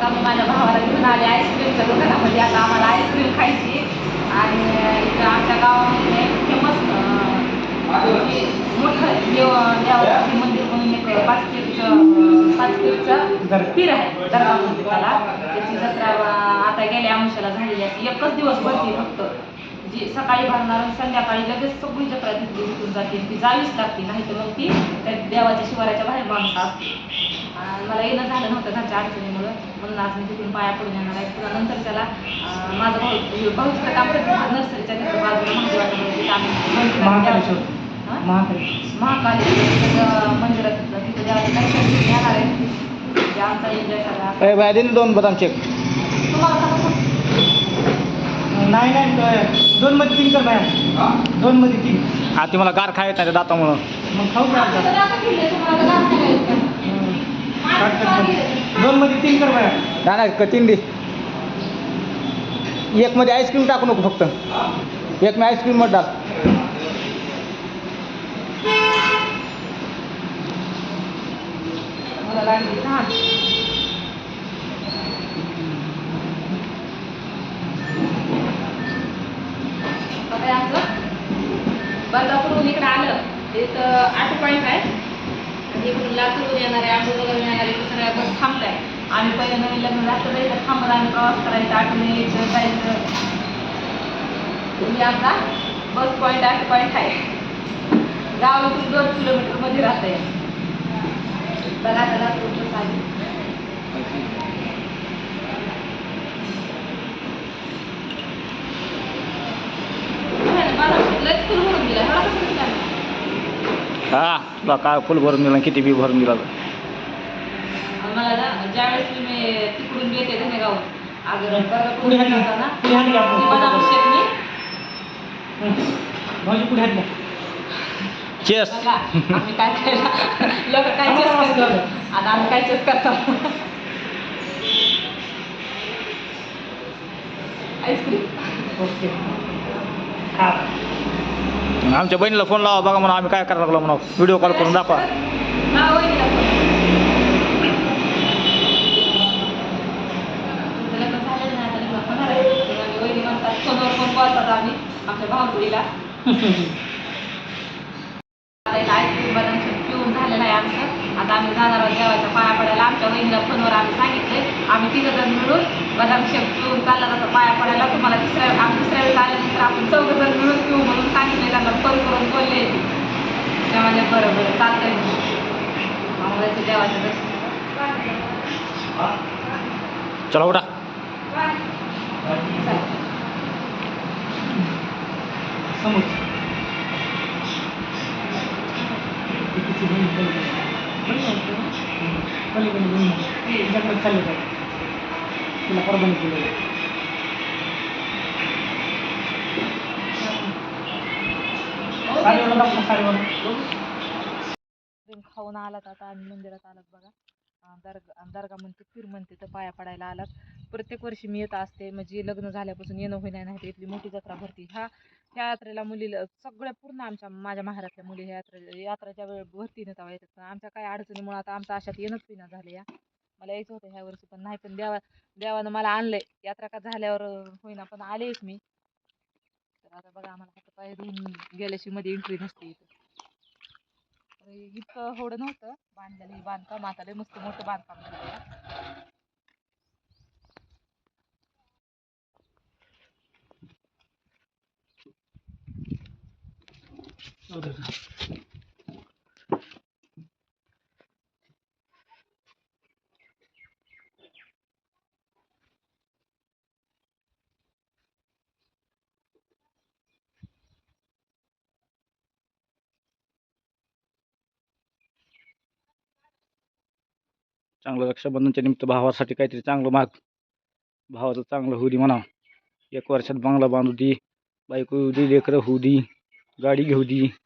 आम्ही माझ्या भावाला घेऊन आले आईस्क्रीमच्या दुकानामध्ये. आता आम्हाला आईस्क्रीम खायची आणि इथं आमच्या गावामध्ये फेमस मोठं देव देवाचं मंदिर म्हणून एक पाच पीरचं पाच पीरचं पीर आहे. दर्गा म्हणते त्याला. त्याची जत्रा आता गेल्या अंशाला झालेली असते. एकच दिवस भरते फक्त. जी सकाळी भरणार आणि संध्याकाळी लगेच सगळी जत्रा तिथली उठून जाते. ती जावीच लागते. नाही तर मग ती त्या देवाच्या शिवाराच्या बाहेर माणूस असते. मला येणं झालं नव्हतं घरच्या अडचणीमुळं. म्हणून आज मी तिथून पाया पडून येणार आहे. पुन्हा नंतर त्याला माझं भाऊ भाऊचं काम करतो नर्सरीच्या तिथं बाजूला महादेवाचं? महाकाली मंदिरात तिथं देवाचं घेऊन येणार आहे. म्हणजे आमचा एन्जॉय सगळा. ए बाय दे ना दोन बदाम चेक तुम्हाला सांगू नाही नाही दोन मध्ये तीन कर बाया. दोन मध्ये तीन. हा ती मला गार खायत नाही दातामुळं. मग खाऊ का आता? तुम्हाला तुम्हाला काट, काट, काट. दोन मध्ये तीन कर बाया. नाही नाही क- तीन दे. एक मध्ये आईस्क्रीम टाकू नको फक्त. एक मी आईस्क्रीममध्ये टाक. हे बदलापूरहून इकडे आलं. इथं आठ पॉईंट आहे. इकडून लातूरहून येणार आहे येणारे येणार आहे इथं सगळ्या बस थांबत आहे आम्ही पहिले नवीन लग्न झालं तर इथं थांबत आम्ही प्रवास करायचा आठवणे यायचं जायचं. तुम्ही आता बस पॉईंट आठ पॉईंट आहे. गाव दोन किलोमीटरमध्ये राहत आहे बघा त्याला तुमचं साधी माझा लयच फुल भरून दिला एवढा कसं दिला हा तुला काय फुल भरून दिला किती बी भरून दिला. मला ना ज्यावेळेस मी तिकडून येते धनेगाव पुढे हात घ्या. पुढे हात घ्या. ती बदाम शेक मी हं. भाऊजी पुढे हात घ्या. चेस बघा आम्ही काय केलं लोक काय चेस करतो आता आम्ही काय चेस करतो? आईस्क्रीम ओके खा. आमच्या बहिणीला फोन लावा बघा म्हणून आम्ही काय करायला लागलो म्हणून. व्हिडिओ कॉल करून दाखवा. आमच्या आईस्क्रीम पिऊन झालेलं आहे आमचं. आता आम्ही जाणार आहोत देवाच्या पाया पडायला आमच्या वहिनीला फोनवर आम्ही सांगितले. आम्ही तिघं जण मिळून बदाम शेक पिऊन चालला जातो पाया पडायला तुम्हाला तिसऱ्या आम्ही दुसऱ्या वेळेस आल्यानंतर आपण चौघं जण मिळून पिऊ म्हणून सांगितले. त्यांना फोन करून बोलले. त्या म्हणजे बरं बरं चालतंय आम्हाला देवाचं दर्शन. चला उठा. समोर. पलीकडे. हं. पलीकडे तिच्याकडे चालले जाऊ. तिला परभणी केलेलं खाऊन आलात आता आणि मंदिरात आलात बघा दर्गा दर्गा म्हणते पीर म्हणते तर पाया पडायला आलात प्रत्येक वर्षी मी येत असते म्हणजे लग्न झाल्यापासून येणं होईना नाही इथली मोठी जत्रा भरती ह्या ह्या यात्रेला मुलीला सगळ्या पूर्ण आमच्या माझ्या महाराष्ट्रातल्या मुली ह्या यात्रे यात्राच्या वेळ भरतीने तेव्हा येतात पण आमच्या काही अडचणीमुळे आता आमच्या अशात येणंच पिना झाले या. मला यायचं होतं ह्या वर्षी पण नाही पण देवा देवानं मला आणलंय. यात्रा का झाल्यावर होईना पण आलेच मी. तर आता बघा आम्हाला फक्त पाय धुवून गेल्याशी मध्ये एंट्री नसते इथं. तर इतकं होडं नव्हतं बांधलेलं हे बांधकाम. आता लय मस्त मोठं बांधकाम झालं चांगलं रक्षाबंधनच्या निमित्त भावासाठी काहीतरी चांगलं माग. भावाचं चांगलं होऊ दे म्हणा. एक वर्षात बंगला बांधू दे. बायको होऊ दे लेकरं होऊ दे. गाडी घेऊ दे.